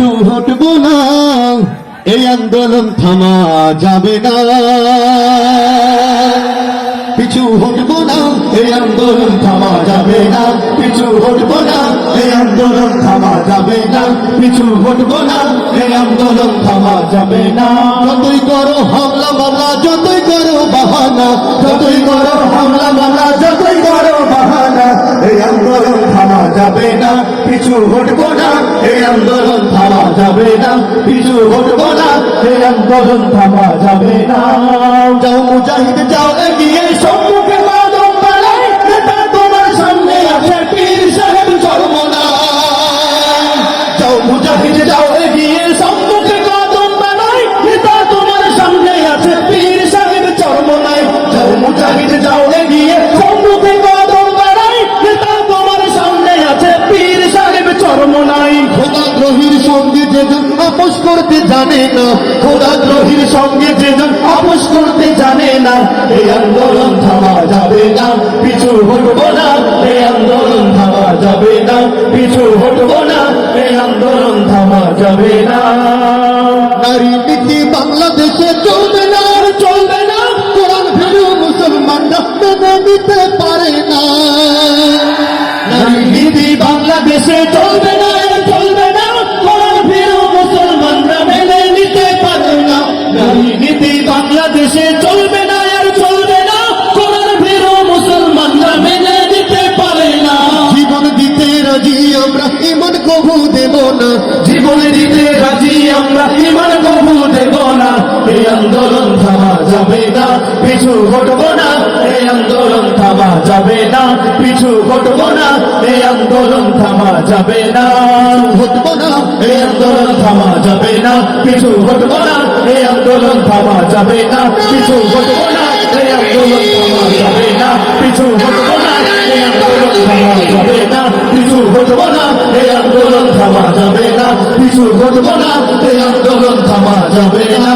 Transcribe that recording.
পিছু হটব না, এই আন্দোলন থামা যাবে না। পিছু হটব না, এই আন্দোলন থামা যাবে না। পিছু হটব না, এই আন্দোলন থামা যাবে না। পিছু হটব না, এই আন্দোলন থামা যাবে না। যতই করো হামলা মামলা, যতই করো বাহানা, যতই করো হামলা মামলা, যতই যাবে না, পিছু ঘটবো না, এই আন্দোলন থামা যাবে না, পিছু ঘটবো না, এই আন্দোলন থামা যাবে না। যাও মুজাহিদ, যাও এগিয়ে, সম্মুখে যাও সাহেব চরমনাই খোদা দ্রোহীর সঙ্গে যেজন আপোষ করতে জানে না। খোদা দ্রোহীর সঙ্গে যেজন আপোষ করতে জানে না। এই আন্দোলন থামা যাবে না। পিছু হটবো না। এই আন্দোলন থামা যাবে না। পিছু হটবো না। এই আন্দোলন থামা যাবে না। নারী নীতি বাংলাদেশে চলবে না। চলবে না। কোরআন ভেরু মুসলমানরা মেনে নিতে বাংলাদেশে চলবে না চলবে না। কোরআন ভেরু মুসলমানরা মেনে নিতে পারে না। নারী নীতি বাংলাদেশে চলবে না আর চলবে না। কোরআন ভেরু মুসলমানরা মেনে নিতে পারে না। জীবন দিতে রাজি আমরা ইমান কবু দেব না। জীবন দিতে রাজি আমরা ইমান কবু দেব না। এই আন্দোলন থামা যাবে না পিছু হটবো না। থামা যাবে না। হটবো না এই আন্দোলন থামা যাবে না। পিছু হটবো না এই আন্দোলন থামা যাবে না। পিছু হটবো না এই আন্দোলন থামা যাবে না। পিছু হটবো না এই আন্দোলন থামা যাবে না। পিছু হটবো না এই আন্দোলন থামা যাবে না। পিছু হটবো না এই আন্দোলন থামা যাবে না।